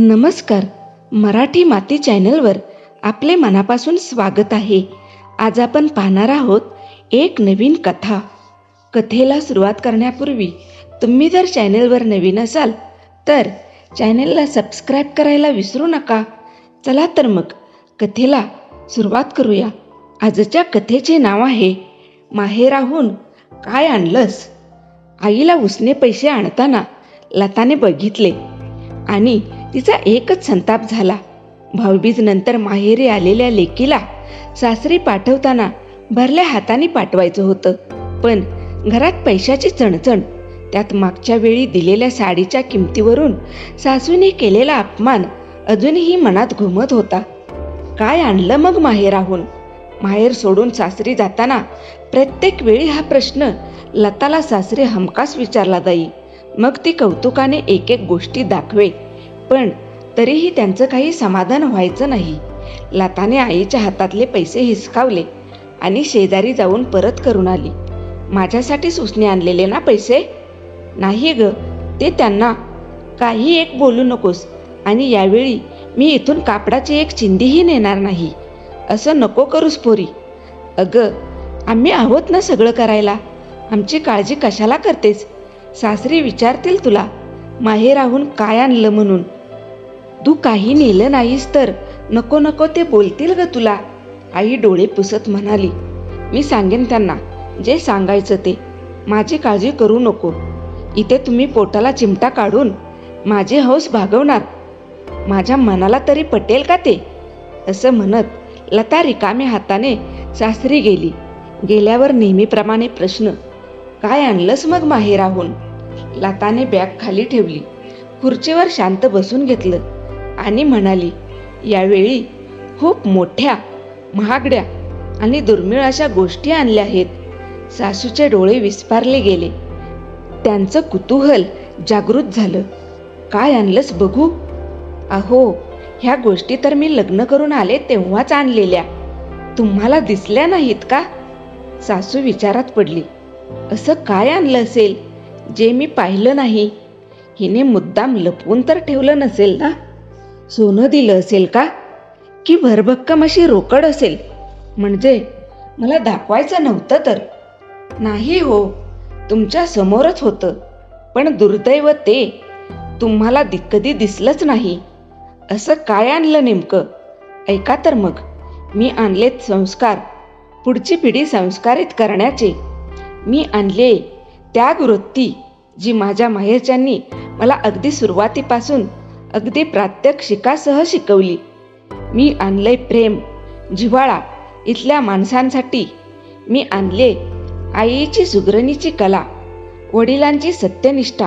नमस्कार. मराठी माती चॅनलवर आपले मनापासून स्वागत आहे. आज आपण पाहणार आहोत एक नवीन कथा. कथेला सुरुवात करण्यापूर्वी तुम्ही जर चॅनलवर नवीन असाल तर चॅनलला सबस्क्राईब करायला विसरू नका. चला तर मग कथेला सुरुवात करूया. आजच्या कथेचे नाव आहे माहेराहून काय आणलंस? आईला उसने पैसे आणताना लताने बघितले आणि तिचा एकच संताप झाला. भाऊबीज नंतर माहेरी आलेल्या लेकीला सासरी पाठवताना भरल्या हाताने पाठवायचं होतं. पण घरात पैशाची चणचण त्यात मागच्या वेळी दिलेल्या साडीच्या किमतीवरून सासूने केलेला अपमान अजूनही मनात घुमत होता. काय आणलं मग माहेराहून? माहेर सोडून सासरी जाताना प्रत्येक वेळी हा प्रश्न लताला सासरी हमखास विचारला जाई. मग ती कौतुकाने एक एक गोष्टी दाखवे. पण तरीही त्यांचं काही समाधान व्हायचं नाही. लताने आईच्या हातातले पैसे हिसकावले आणि शेजारी जाऊन परत करून आली. माझ्यासाठी सुसणे आणलेले ना पैसे? नाही ग ते त्यांना. काही एक बोलू नकोस आणि यावेळी मी इथून कापडाची एक चिंधीही नेणार नाही. असं नको करूस पोरी. अगं आम्ही आहोत ना सगळं करायला. आमची काळजी कशाला करतेस? सासरी विचारतील तुला. माहेराहून काय आणलं म्हणून? तू काही नेलं नाहीस तर नको नको ते बोलतील ग तुला. आई डोळे पुसत म्हणाली. मी सांगेन त्यांना जे सांगायचं ते. माझी काळजी करू नको. इथे तुम्ही पोटाला चिमटा काढून माझे हौस भागवणार. माझ्या मनाला तरी पटेल का ते? असं म्हणत लता रिकाम्या हाताने सासरी गेली. गेल्यावर नेहमीप्रमाणे प्रश्न काय आणलंस मग माहेराहून? लताने बॅग खाली ठेवली. खुर्चीवर शांत बसून घेतलं. आणि म्हणाली यावेळी खूप मोठ्या महागड्या आणि दुर्मिळ अशा गोष्टी आणल्या आहेत. सासूचे डोळे विस्पारले गेले. त्यांचं कुतूहल जागृत झालं. काय आणलंस बघू? अहो ह्या गोष्टी तर मी लग्न करून आले तेव्हाच आणलेल्या. तुम्हाला दिसल्या नाहीत का? सासू विचारात पडली. असं काय आणलं असेल? जे मी पाहिलं नाही. हिने मुद्दाम लपवून तर ठेवलं नसेल ना? सोनं दिलं असेल का? की भरभक्कम अशी रोकड असेल? म्हणजे मला दाखवायचं नव्हतं तर. नाही हो तुमच्या समोरच होतं. पण दुर्दैव ते. तुम्हाला कधी दिसलंच नाही. असं काय आणलं नेमकं? ऐका तर मग. मी आणलेत संस्कार. पुढची पिढी संस्कारित करण्याचे. मी आणले त्याग वृत्ती जी माझ्या माहेरच्यांनी मला अगदी सुरुवातीपासून अगदी प्रात्यक्षिकासह शिकवली. मी आणले प्रेम जिव्हाळा इथल्या माणसांसाठी. मी आणले आईची सुगरणीची कला वडिलांची सत्यनिष्ठा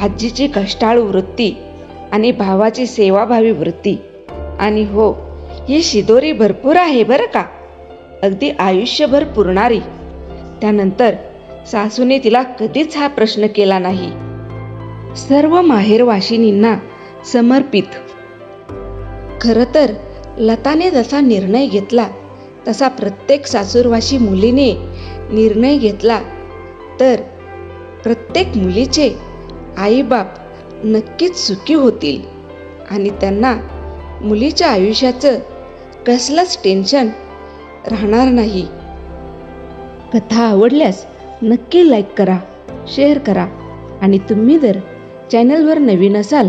आजीची कष्टाळू वृत्ती आणि भावाची सेवाभावी वृत्ती. आणि हो ही शिदोरी भरपूर आहे बरं का? अगदी आयुष्यभर पुरणारी. त्यानंतर सासूने तिला कधीच हा प्रश्न केला नाही. सर्व माहेरवाशिनींना समर्पित. खरं तर लताने जसा निर्णय घेतला तसा प्रत्येक सासूरवाशी मुलीने निर्णय घेतला. तर प्रत्येक मुलीचे आईबाप नक्कीच सुखी होतील आणि त्यांना मुलीच्या आयुष्याचं कसलंच टेन्शन राहणार नाही. कथा आवडल्यास नक्की लाईक करा शेअर करा आणि तुम्ही जर चॅनलवर नवीन असाल